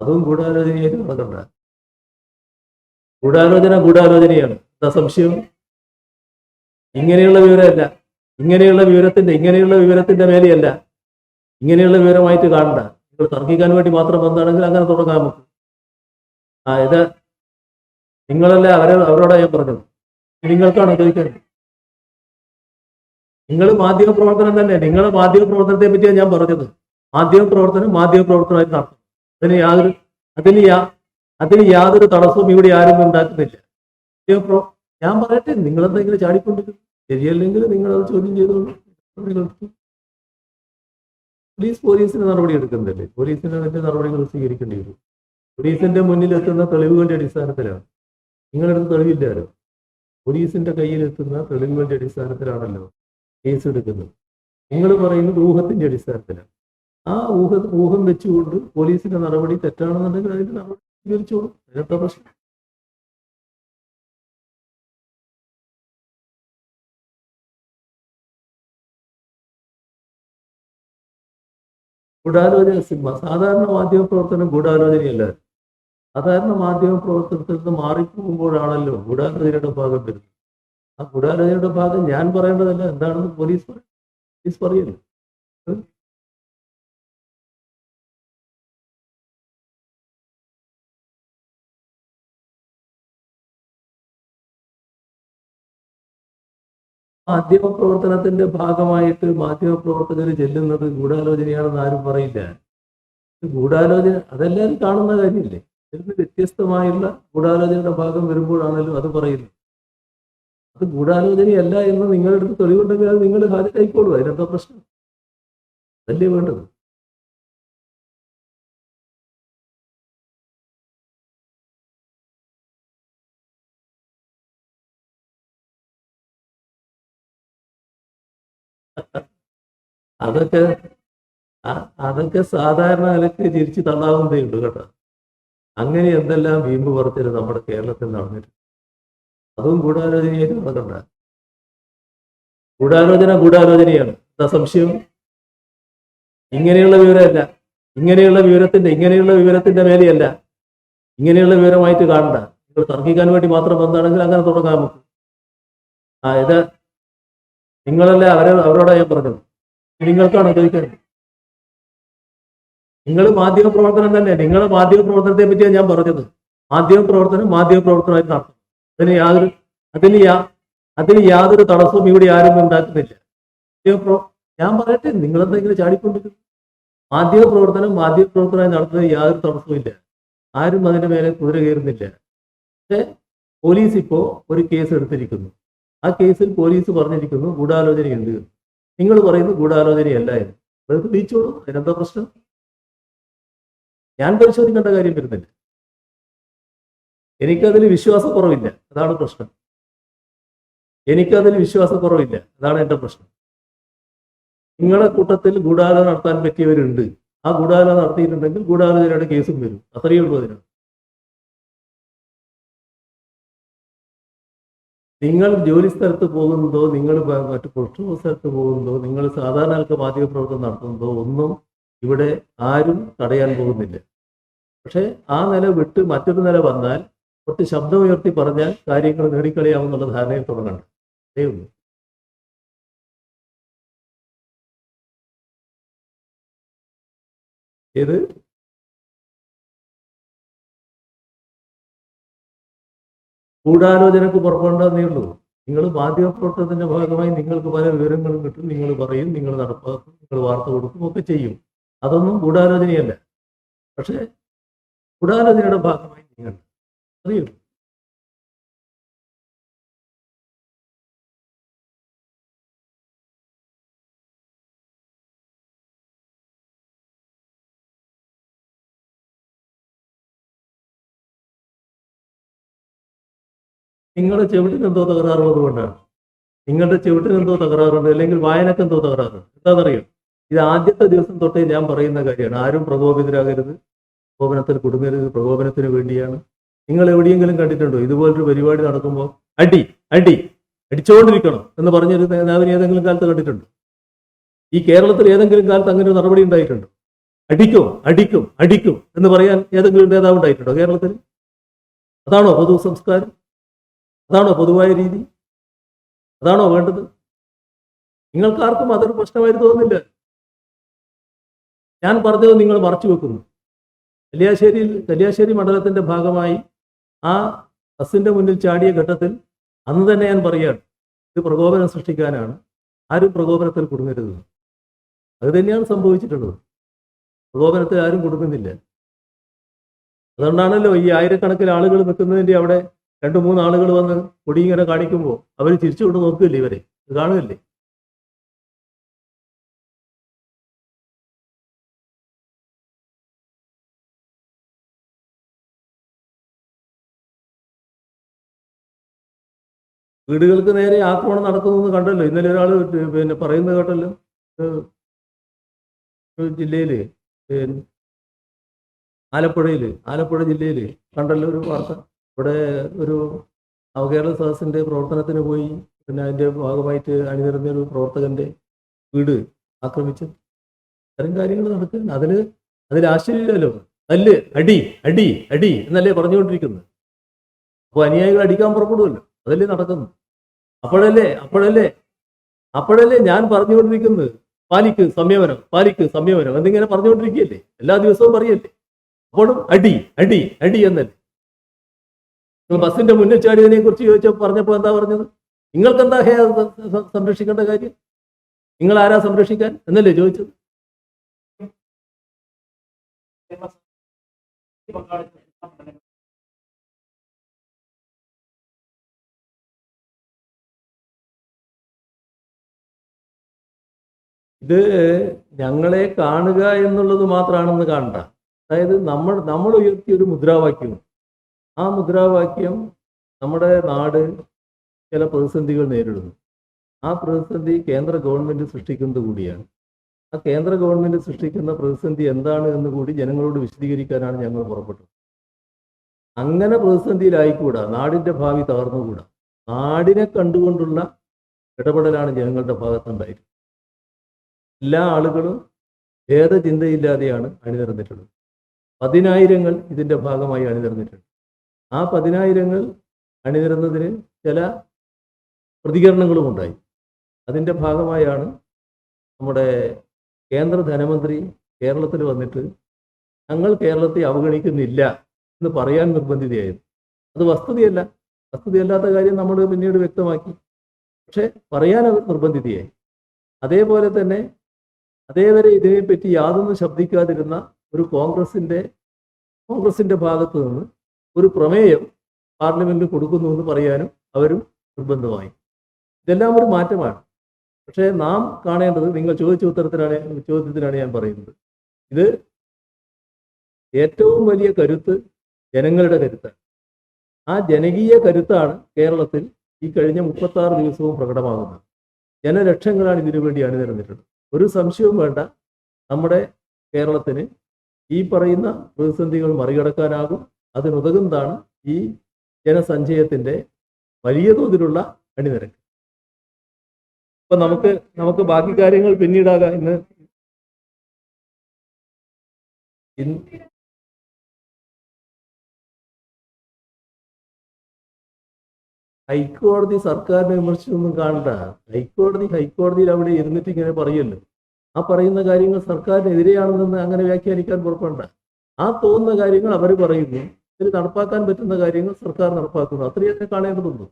അതും ഗൂഢാലോചനയായിട്ട് നടക്കണ്ട ഗൂഢാലോചന ഗൂഢാലോചനയാണ്. എന്താ സംശയം? ഇങ്ങനെയുള്ള വിവരമല്ല. ഇങ്ങനെയുള്ള വിവരത്തിന്റെ ഇങ്ങനെയുള്ള വിവരത്തിന്റെ മേലെയല്ല. ഇങ്ങനെയുള്ള വിവരമായിട്ട് കാണണ്ട. നിങ്ങൾ തർക്കിക്കാൻ വേണ്ടി മാത്രം വന്നാണെങ്കിൽ അങ്ങനെ തുടങ്ങാം നമുക്ക്. ആ ഇത് നിങ്ങളല്ല അവരെ അവരോടാ ഞാൻ പറഞ്ഞത്. നിങ്ങൾക്കാണ് ചോദിക്കുന്നത് നിങ്ങൾ മാധ്യമ പ്രവർത്തനം തന്നെ. നിങ്ങളെ മാധ്യമ പ്രവർത്തനത്തെ പറ്റിയാണ് ഞാൻ പറഞ്ഞത്. മാധ്യമ പ്രവർത്തനം മാധ്യമ പ്രവർത്തനമായിട്ട് നടത്തും അതിന് യാതൊരു അതിന് യാ അതിന് യാതൊരു തടസ്സവും ഇവിടെ ആരും ഉണ്ടാക്കുന്നില്ല. ഞാൻ പറയട്ടെ നിങ്ങളെന്തെങ്കിലും ചാടിക്കൊണ്ടിരിക്കും ശരിയല്ലെങ്കിൽ നിങ്ങൾ അത് ചോദ്യം ചെയ്തോളൂ. പോലീസ് പോലീസിന് നടപടി എടുക്കുന്നില്ലേ? പോലീസിന് അതിന്റെ നടപടികൾ സ്വീകരിക്കേണ്ടി വരും. പോലീസിന്റെ മുന്നിൽ എത്തുന്ന തെളിവുകളുടെ അടിസ്ഥാനത്തിലാണ്. നിങ്ങളെടുത്ത് തെളിവില്ലാരോ പോലീസിന്റെ കയ്യിൽ എത്തുന്ന തെളിവുകളുടെ അടിസ്ഥാനത്തിലാണല്ലോ കേസ് എടുക്കുന്നത്. നിങ്ങൾ പറയുന്നത് ഊഹത്തിന്റെ അടിസ്ഥാനത്തിലാണ്. ആ ഊഹ ഊഹം വെച്ചുകൊണ്ട് പോലീസിന്റെ നടപടി തെറ്റാണെന്നുണ്ടെങ്കിൽ അതിന്റെ നടപടി സ്വീകരിച്ചോളൂ. അതിനെന്താ പ്രശ്നം? ഗൂഢാലോചന സിനിമ. സാധാരണ മാധ്യമ പ്രവർത്തനം ഗൂഢാലോചനയല്ല. സാധാരണ മാധ്യമ പ്രവർത്തനത്തിൽ നിന്ന് മാറിപ്പോകുമ്പോഴാണല്ലോ ഗൂഢാലോചനയുടെ ഭാഗം വരുന്നത്. ആ ഗൂഢാലോചനയുടെ ഭാഗം ഞാൻ പറയേണ്ടതല്ല. എന്താണെന്ന് പോലീസ് പറയും. പോലീസ് പറയല്ലോ? മാധ്യമ പ്രവർത്തനത്തിന്റെ ഭാഗമായിട്ട് മാധ്യമ പ്രവർത്തകർ ചെല്ലുന്നത് ഗൂഢാലോചനയാണെന്ന് ആരും പറയില്ല. ഗൂഢാലോചന അതെല്ലാവരും കാണുന്ന കാര്യമില്ലേ? ഇതിന് വ്യത്യസ്തമായുള്ള ഗൂഢാലോചനയുടെ ഭാഗം വരുമ്പോഴാണല്ലോ അത് പറയുന്നത്. അത് ഗൂഢാലോചനയല്ല എന്ന് നിങ്ങളുടെ അടുത്ത് തെളിവുണ്ടെങ്കിൽ അത് നിങ്ങൾ ഹാജരായിക്കോളൂ അതിനെന്താ പ്രശ്നം? അതല്ലേ വേണ്ടത്? അതൊക്കെ അതൊക്കെ സാധാരണ നിലയ്ക്ക് ചിരിച്ചു തള്ളാവുന്നതേ ഉള്ളൂ കേട്ടോ. അങ്ങനെ എന്തെല്ലാം വീമ്പ് പുറത്തിൽ നമ്മുടെ കേരളത്തിൽ നടന്നിട്ടുണ്ട് അതും ഗൂഢാലോചനയായിട്ട് നടക്കണ്ട ഗൂഢാലോചന ഗൂഢാലോചനയാണ്. എന്താ സംശയം? ഇങ്ങനെയുള്ള വിവരമല്ല. ഇങ്ങനെയുള്ള വിവരത്തിന്റെ ഇങ്ങനെയുള്ള വിവരത്തിന്റെ മേലെയല്ല. ഇങ്ങനെയുള്ള വിവരമായിട്ട് കാണണ്ട. നിങ്ങൾ തർക്കിക്കാൻ വേണ്ടി മാത്രം വന്നാണെങ്കിൽ അങ്ങനെ തുടങ്ങാം നമുക്ക്. ആ ഇത് നിങ്ങളല്ല അവരെ അവരോടാ ഞാൻ പറഞ്ഞത്? നിങ്ങൾക്കാണ് ചോദിക്കുന്നത് നിങ്ങൾ മാധ്യമ പ്രവർത്തനം തന്നെ നിങ്ങൾ മാധ്യമ പ്രവർത്തനത്തെ പറ്റിയാണ് ഞാൻ പറഞ്ഞത്. മാധ്യമ പ്രവർത്തനം മാധ്യമ പ്രവർത്തനമായി നടത്തും. അതിന് യാതൊരു അതിന് യാ അതിന് യാതൊരു തടസ്സവും ഇവിടെ ആരും ഉണ്ടാക്കുന്നില്ല. ഞാൻ പറയട്ടെ നിങ്ങളെന്തെങ്കിലും ചാടിക്കൊണ്ടിരിക്കും മാധ്യമ പ്രവർത്തനം മാധ്യമ പ്രവർത്തനമായി നടത്തുന്നത് യാതൊരു തടസ്സവുമില്ല ആരും അതിന്റെ മേലെ കുതിര കയറുന്നില്ല. പക്ഷെ പോലീസ് ഇപ്പോ ഒരു കേസ് എടുത്തിരിക്കുന്നു. ആ കേസിൽ പോലീസ് പറഞ്ഞിരിക്കുന്നു ഗൂഢാലോചനയുണ്ട്. നിങ്ങൾ പറയുന്നു ഗൂഢാലോചനയല്ല എന്ന്. അത് ബീച്ചോളൂ അതിനെന്താ പ്രശ്നം? ഞാൻ പരിശോധിക്കേണ്ട കാര്യം വരുന്നില്ല. എനിക്കതിൽ വിശ്വാസക്കുറവില്ല അതാണ് പ്രശ്നം. എനിക്കതിൽ വിശ്വാസക്കുറവില്ല അതാണ് എന്റെ പ്രശ്നം. നിങ്ങളുടെ കൂട്ടത്തിൽ ഗൂഢാലോചന നടത്താൻ പറ്റിയവരുണ്ട്. ആ ഗൂഢാലോചന നടത്തിയിട്ടുണ്ടെങ്കിൽ ഗൂഢാലോചനയുടെ കേസും വരും. അത്രയേ ഉള്ളൂ അതിന് നിങ്ങൾ ജോലി സ്ഥലത്ത് പോകുന്നതോ നിങ്ങൾ മറ്റു പുറത്തു സ്ഥലത്ത് പോകുന്നതോ നിങ്ങൾ സാധാരണ ആൾക്ക് മാധ്യമ പ്രവർത്തനം നടത്തുന്നതോ ഒന്നും ഇവിടെ ആരും തടയാൻ പോകുന്നില്ല. പക്ഷെ ആ നില വിട്ട് മറ്റൊരു നില വന്നാൽ കുറച്ച് ശബ്ദമുയർത്തി പറഞ്ഞാൽ കാര്യങ്ങൾ നേടിക്കളയാമെന്നുള്ള ധാരണയിൽ തുടങ്ങണ്ട. അതേ ഉള്ളൂ. ഏത്? ഗൂഢാലോചനക്ക് പുറപ്പെടേണ്ടതേ ഉള്ളൂ. നിങ്ങൾ മാധ്യമപ്രവർത്തനത്തിന്റെ ഭാഗമായി നിങ്ങൾക്ക് പല വിവരങ്ങളും കിട്ടും. നിങ്ങൾ പറയും നിങ്ങൾ നടപ്പാക്കും നിങ്ങൾ വാർത്ത കൊടുക്കും ഒക്കെ ചെയ്യും. അതൊന്നും ഗൂഢാലോചനയല്ല. പക്ഷേ ഗൂഢാലോചനയുടെ ഭാഗമായി നിങ്ങൾ അറിയൂ നിങ്ങളുടെ ചെവിട്ടിന് എന്തോ തകരാറുള്ളത് കൊണ്ടാണ് നിങ്ങളുടെ ചെവിട്ടിന് എന്തോ തകരാറുണ്ട് അല്ലെങ്കിൽ വായനക്ക് എന്തോ തകരാറുണ്ട്? എന്താണെന്നറിയോ? ഇത് ആദ്യത്തെ ദിവസം തൊട്ടേ ഞാൻ പറയുന്ന കാര്യമാണ്. ആരും പ്രകോപിതരാകരുത്. പ്രകോപനത്തിൽ കുടുങ്ങരുത്. പ്രകോപനത്തിന് വേണ്ടിയാണ്. നിങ്ങൾ എവിടെയെങ്കിലും കണ്ടിട്ടുണ്ടോ? ഇതുപോലൊരു പരിപാടി നടക്കുമ്പോൾ അടി അടി അടിച്ചുകൊണ്ടിരിക്കണം എന്ന് പറഞ്ഞൊരു നേതാവിനെ ഏതെങ്കിലും കാലത്ത് കണ്ടിട്ടുണ്ടോ? ഈ കേരളത്തിൽ ഏതെങ്കിലും കാലത്ത് അങ്ങനെ ഒരു നടപടി ഉണ്ടായിട്ടുണ്ടോ? അടിക്കും അടിക്കും അടിക്കും എന്ന് പറയാൻ ഏതെങ്കിലും നേതാവ് ഉണ്ടായിട്ടുണ്ടോ കേരളത്തിൽ? അതാണോ പൊതു സംസ്കാരം അതാണോ പൊതുവായ രീതി? അതാണോ വേണ്ടത്? നിങ്ങൾക്കാർക്കും അതൊരു പ്രശ്നമായി തോന്നുന്നില്ല. ഞാൻ പറഞ്ഞത് നിങ്ങൾ മറച്ചു വെക്കുന്നു. കല്യാശ്ശേരിയിൽ കല്യാശ്ശേരി മണ്ഡലത്തിന്റെ ഭാഗമായി ആ ബസിന്റെ മുന്നിൽ ചാടിയ ഘട്ടത്തിൽ അന്ന് തന്നെ ഞാൻ പറയുകയാണ് ഇത് പ്രകോപനം സൃഷ്ടിക്കാനാണ് ആരും പ്രകോപനത്തിൽ കുടുങ്ങരുത്. അത് തന്നെയാണ് സംഭവിച്ചിട്ടുള്ളത്. പ്രകോപനത്തിൽ ആരും കൊടുക്കുന്നില്ല അതുകൊണ്ടാണല്ലോ ഈ ആയിരക്കണക്കിന് ആളുകൾ നിൽക്കുന്നതിന്റെ അവിടെ രണ്ടു മൂന്ന് ആളുകൾ വന്ന് കൊടി ഇങ്ങനെ കാണിക്കുമ്പോൾ അവർ ചിരിച്ചുകൊണ്ട് നോക്കില്ലേ ഇവരെ? ഇത് കാണുകയല്ലേ? വീടുകൾക്ക് നേരെ ആക്രമണം നടക്കുന്നു കണ്ടല്ലോ. ഇന്നലെ ഒരാൾ പിന്നെ പറയുന്നത് കേട്ടല്ലോ. ജില്ലയിൽ ആലപ്പുഴയിൽ ആലപ്പുഴ ജില്ലയിൽ കണ്ടല്ലോ ഒരു വാർത്ത. ഇവിടെ ഒരു നവകേരള സദസ്സിന്റെ പ്രവർത്തനത്തിന് പോയി പിന്നെ അതിന്റെ ഭാഗമായിട്ട് അണിനിരന്ന ഒരു പ്രവർത്തകന്റെ വീട് ആക്രമിച്ചു ഇത്തരം കാര്യങ്ങൾ നടക്കുകയാണ് അതിന് അതിൽ ആശ്ചര്യമില്ലല്ലോ. തല്ല് അടി അടി അടി എന്നല്ലേ പറഞ്ഞുകൊണ്ടിരിക്കുന്നത്. അപ്പോൾ അനുയായികൾ അടിക്കാൻ പുറപ്പെടുമല്ലോ. അതല്ലേ നടക്കുന്നു. അപ്പോഴല്ലേ അപ്പോഴല്ലേ അപ്പോഴല്ലേ ഞാൻ പറഞ്ഞുകൊണ്ടിരിക്കുന്നത്? പാലിക്ക് സംയമനം പാലിക്ക് സംയമനം എന്നിങ്ങനെ പറഞ്ഞുകൊണ്ടിരിക്കുകയല്ലേ? എല്ലാ ദിവസവും പറയല്ലേ? അപ്പോഴും അടി അടി അടി എന്നല്ലേ? ബസിന്റെ മുന്നിൽ ചാടിയതിനെ കുറിച്ച് ചോദിച്ചാൽ പറഞ്ഞപ്പോൾ എന്താ പറഞ്ഞത്? നിങ്ങൾക്ക് എന്താ ഹേ സംരക്ഷിക്കേണ്ട കാര്യം? നിങ്ങൾ ആരാ സംരക്ഷിക്കാൻ? എന്നല്ലേ ചോദിച്ചത്? ഇത് ഞങ്ങളെ കാണുക എന്നുള്ളത് മാത്രമാണെന്ന് കാണണ്ട. അതായത് നമ്മൾ നമ്മൾ ഉയർത്തിയ ഒരു മുദ്രാവാക്യം ആ മുദ്രാവാക്യം നമ്മുടെ നാട് ചില പ്രതിസന്ധികൾ നേരിടുന്നു. ആ പ്രതിസന്ധി കേന്ദ്ര ഗവൺമെന്റ് സൃഷ്ടിക്കുന്നത് കൂടിയാണ്. ആ കേന്ദ്ര ഗവൺമെന്റ് സൃഷ്ടിക്കുന്ന പ്രതിസന്ധി എന്താണ് എന്ന് കൂടി ജനങ്ങളോട് വിശദീകരിക്കാനാണ് ഞങ്ങൾ പുറപ്പെട്ടത്. അങ്ങനെ പ്രതിസന്ധിയിലായിക്കൂടാ നാടിന്റെ ഭാവി തകർന്നുകൂടാ. നാടിനെ കണ്ടുകൊണ്ടുള്ള ഇടപെടലാണ് ജനങ്ങളുടെ ഭാഗത്തുണ്ടായിരുന്നത് എല്ലാ ആളുകളും ഭേദചിന്തയില്ലാതെയാണ് അണിനിരന്നിട്ടുള്ളത്. പതിനായിരങ്ങൾ ഇതിന്റെ ഭാഗമായി അണിനിരന്നിട്ടുണ്ട്. ആ പതിനായിരങ്ങൾ അണിനിരന്നതിന് ചില പ്രതികരണങ്ങളും ഉണ്ടായി അതിന്റെ ഭാഗമായാണ് നമ്മുടെ കേന്ദ്ര ധനമന്ത്രി കേരളത്തിൽ വന്നിട്ട് ഞങ്ങൾ കേരളത്തെ അവഗണിക്കുന്നില്ല എന്ന് പറയാൻ നിർബന്ധിതയായിരുന്നു. അത് വസ്തുതയല്ല. വസ്തുതയല്ലാത്ത കാര്യം നമ്മൾ പിന്നീട് വ്യക്തമാക്കി. പക്ഷെ പറയാൻ അത് നിർബന്ധിതയായി. അതേപോലെ തന്നെ അതേവരെ ഇതിനെപ്പറ്റി യാതൊന്നും ശബ്ദിക്കാതിരുന്ന ഒരു കോൺഗ്രസിന്റെ കോൺഗ്രസിന്റെ ഭാഗത്തു നിന്ന് ഒരു പ്രമേയം പാർലമെന്റിൽ കൊടുക്കുന്നു എന്ന് പറയാനും അവരും നിർബന്ധമായി. ഇതെല്ലാം ഒരു മാറ്റമാണ്. പക്ഷേ നാം കാണേണ്ടത് നിങ്ങൾ ചോദിച്ച ഉത്തരത്തിലാണ് ചോദ്യത്തിലാണ് ഞാൻ പറയുന്നത്. ഇത് ഏറ്റവും വലിയ കരുത്ത് ജനങ്ങളുടെ കരുത്താണ്. ആ ജനകീയ കരുത്താണ് കേരളത്തിൽ ഈ കഴിഞ്ഞ മുപ്പത്തി ആറ് ദിവസവും പ്രകടമാകുന്നത്. ജനലക്ഷങ്ങളാണ് ഇതിനു വേണ്ടി അണിനിരന്നിട്ടുള്ളത്. ഒരു സംശയവും വേണ്ട. നമ്മുടെ കേരളത്തിന് ഈ പറയുന്ന പ്രതിസന്ധികൾ മറികടക്കാനാകും. അതിനുതകുന്നതാണ് ഈ ജനസഞ്ചയത്തിന്റെ വലിയ തോതിലുള്ള അണിനിരക്ക്. ഇപ്പൊ നമുക്ക് നമുക്ക് ബാക്കി കാര്യങ്ങൾ പിന്നീടാകാം. ഇന്ന് ഹൈക്കോടതി സർക്കാരിനെ വിമർശിച്ചൊന്നും കാണണ്ട. ഹൈക്കോടതി ഹൈക്കോടതിയിൽ അവിടെ ഇരുന്നിട്ട് ഇങ്ങനെ പറയല്ലോ. ആ പറയുന്ന കാര്യങ്ങൾ സർക്കാരിനെതിരെയാണെന്ന് അങ്ങനെ വ്യാഖ്യാനിക്കാൻ പുറപ്പെടണ്ട. ആ തോന്നുന്ന കാര്യങ്ങൾ അവർ പറയുന്നു. ഇതിൽ നടപ്പാക്കാൻ പറ്റുന്ന കാര്യങ്ങൾ സർക്കാർ നടപ്പാക്കുന്നു. അത്രയും തന്നെ കാണേണ്ടതുള്ളൂ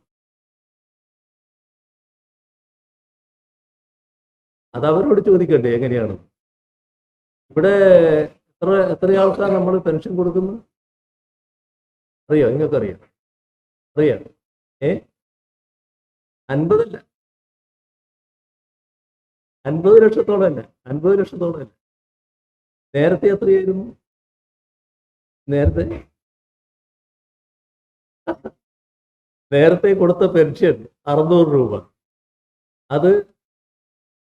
അത് അവരോട് ചോദിക്കണ്ടേ എങ്ങനെയാണ്? ഇവിടെ എത്ര എത്ര ആൾക്കാർ നമ്മൾ പെൻഷൻ കൊടുക്കുന്നു? അറിയോ? നിങ്ങൾക്കറിയാം? അറിയാം? ഏ? അൻപതല്ല അൻപത് ലക്ഷത്തോളം അല്ല അൻപത് ലക്ഷത്തോളം അല്ല. നേരത്തെ എത്രയായിരുന്നു? നേരത്തെ നേരത്തെ കൊടുത്ത പെൻഷൻ അറുന്നൂറ് രൂപ. അത്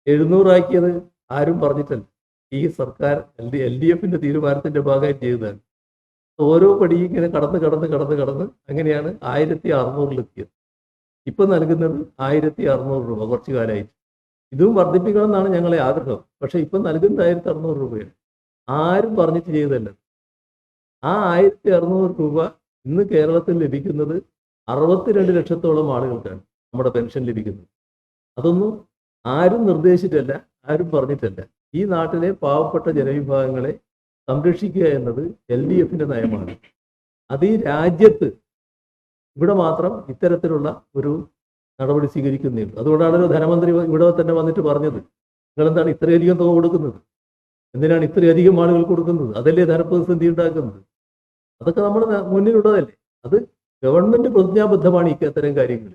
എഴുന്നൂറാക്കിയത് ആരും പറഞ്ഞിട്ടില്ല. ഈ സർക്കാർ എൽ ഡി എൽ ഡി എഫിന്റെ തീരുമാനത്തിന്റെ ഭാഗമായി ചെയ്തതാണ്. ഓരോ പടി ഇങ്ങനെ കടന്ന് കടന്ന് കടന്ന് കടന്ന് അങ്ങനെയാണ് ആയിരത്തി അറുന്നൂറിലെത്തിയത് ഇപ്പൊ നൽകുന്നത് ആയിരത്തി അറുന്നൂറ് രൂപ കുറച്ചു കാലമായിട്ട്. ഇതും വർദ്ധിപ്പിക്കണം എന്നാണ് ഞങ്ങളെ ആഗ്രഹം. പക്ഷെ ഇപ്പൊ നൽകുന്നത് ആയിരത്തി അറുന്നൂറ് രൂപയാണ്. ആരും പറഞ്ഞിട്ട് ചെയ്തതല്ല. ആ ആയിരത്തി അറുന്നൂറ് രൂപ ഇന്ന് കേരളത്തിൽ ലഭിക്കുന്നത് അറുപത്തിരണ്ട് ലക്ഷത്തോളം ആളുകൾക്കാണ് നമ്മുടെ പെൻഷൻ ലഭിക്കുന്നത്. അതൊന്നും ആരും നിർദ്ദേശിച്ചിട്ടല്ല ആരും പറഞ്ഞിട്ടല്ല. ഈ നാട്ടിലെ പാവപ്പെട്ട ജനവിഭാഗങ്ങളെ സംരക്ഷിക്കുക എന്നത് എൽ ഡി എഫിന്റെ നയമാണ്. അത് ഈ രാജ്യത്ത് ഇവിടെ മാത്രം ഇത്തരത്തിലുള്ള ഒരു നടപടി സ്വീകരിക്കുന്നുണ്ട് അതുകൊണ്ടാണല്ലോ ധനമന്ത്രി ഇവിടെ തന്നെ വന്നിട്ട് പറഞ്ഞത്. നിങ്ങൾ എന്താണ് ഇത്രയധികം തുക കൊടുക്കുന്നത്? എന്തിനാണ് ഇത്രയധികം ആളുകൾ കൊടുക്കുന്നത്? അതല്ലേ ധനപ്രതിസന്ധി ഉണ്ടാക്കുന്നത്? അതൊക്കെ നമ്മൾ മുന്നിലുള്ളതല്ലേ? അത് ഗവൺമെന്റ് പ്രതിജ്ഞാബദ്ധമാണ് ഇത്തരം കാര്യങ്ങൾ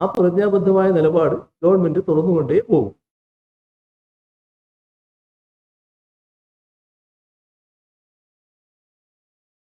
ആ പ്രതിജ്ഞാബദ്ധമായ നിലപാട് ഗവൺമെന്റ് തുറന്നുകൊണ്ടേ പോകും.